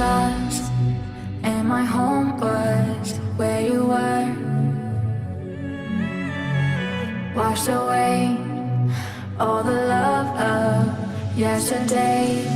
us, and my home was where you were. Washed away all the love of yesterday.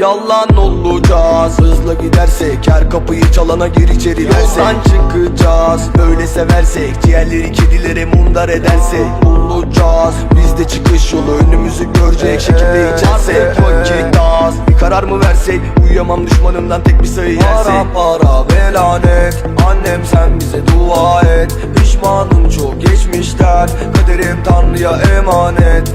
Yalan olacağız. Hızla gidersek her kapıyı çalana gir içeri dersek. Yoldan çıkacağız Öyle seversek. Ciğerleri kedilere mundar edersek. Bulacağız Bizde çıkış yolu önümüzü görecek şekilde içersek. Vakit az Bir karar mı versek? Uyuyamam düşmanımdan tek bir sayı yersek Para para ve lanet. Annem sen bize dua et. Pişmanım çok geçmişten. Kaderim tanrıya emanet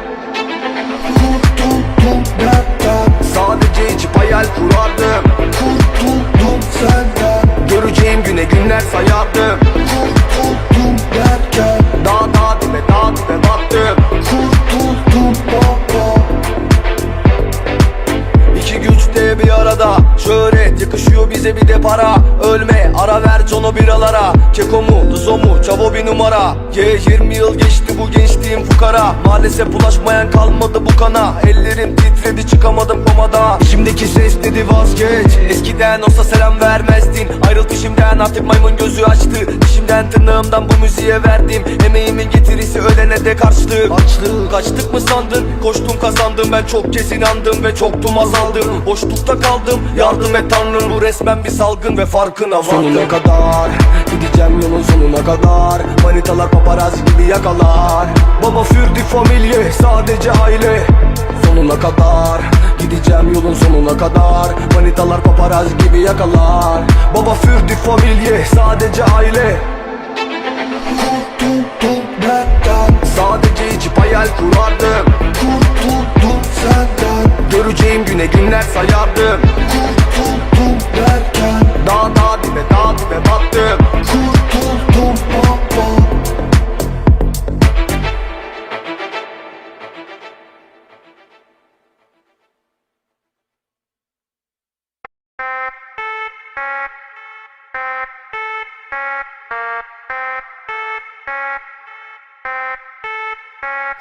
hayal kurardım. Kurtuldum senden. Göreceğim güne günler sayardım. Kurtuldum derken. Dağ dağ dibe dağ dibe battım Kurtuldum baba. İki güç de bir arada. Şöhret yakışıyor bize bir de para ara ver Jono biralara. Keko mu Duzo mu Çavo bir numara. Ye 20 yıl geçti bu gençliğim fukara. Maalesef bulaşmayan kalmadı bu kana. Ellerim titredi çıkamadım komada. Şimdiki ses dedi vazgeç. Eskiden olsa selam vermezdin. Ayrıl peşimden artık maymun gözü açtı. Dişimden tırnağımdan bu müziğe verdim. Emeğimin getirisi ölene de karşılık. Açlık kaçtık mı sandın? Koştum kazandım. Ben çok kez inandım Ve çoktum azaldım. Boşlukta kaldım. Yardım et tanrım. Bu resmen bir salgın ve farkına vardım Sonuna kadar. Gideceğim yolun sonuna kadar. Manitalar paparazzi gibi yakalar. Baba für die Familie sadece aile. Sonuna kadar. Gideceğim yolun sonuna kadar. Manitalar paparazzi gibi yakalar. Baba für die Familie sadece aile. Kurtuldum benden Sadece içip hayal kurardım. Kurtuldum senden. Göreceğim güne günler sayardım. Kurtuldum battım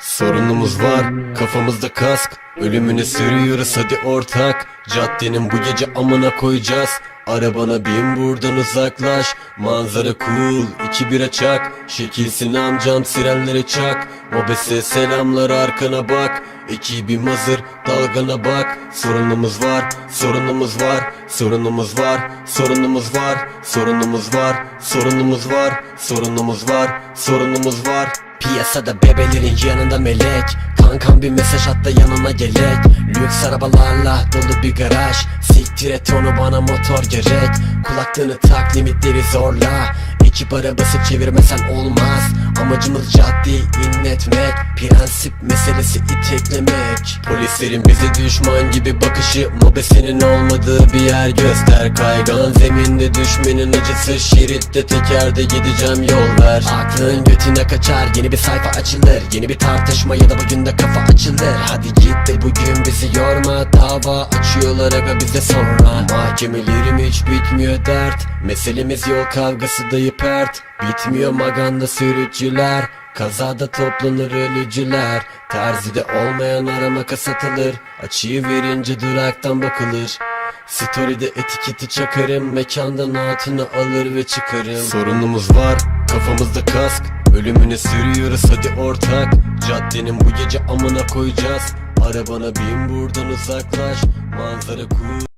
Sorunumuz var kafamızda kask. Ölümünü sürüyoruz hadi ortak. Caddenin bu gece amına koyacağız. Arabana bin buradan uzaklaş. Manzara cool iki bira çak. Şekilsin amcam sirenleri çak. Mobese selamlar arkana bak. Ekibim hazır dalgana bak. Sorunumuz var sorunumuz var. Sorunumuz var sorunumuz var. Sorunumuz var sorunumuz var. Sorunumuz var sorunumuz var Piyasada bebelerin yanında melek. Kankam bir mesaj hatta yanına gelek. Lüks arabalarla dolu bir garaj. Siktir et onu bana motor gerek. Kulaklığını tak limitleri zorla Ekip arabası çevirmesen olmaz. Amacımız caddeyi inletmek Prensip meselesi iteklemek. Polislerin bize düşman gibi bakışı Mobesenin olmadığı bir yer göster. Kaygan zeminde düşmenin acısı Şeritte tekerde gideceğim yol ver. Aklın götüne kaçar yeni bir sayfa açılır. Yeni bir tartışma ya da bugün de kafa açılır. Hadi git de bugün bizi yorma Dava açıyorlar aga bize sonra. Mahkemelerim hiç bitmiyor dert Meselemiz yol kavgası dayı pert. Bitmiyor maganda sürücüler. Kazada toplanır ölücüler. Terzide olmayan aramaka satılır Açıyı verince duraktan bakılır. Story'de etiketi çakarım. Mekandan hatunu alır ve çıkarım. Sorunumuz var. Kafamızda kask. Ölümünü sürüyoruz. Hadi ortak. Caddenin bu gece amına koyacağız. Arabana bin buradan uzaklaş. Manzara cool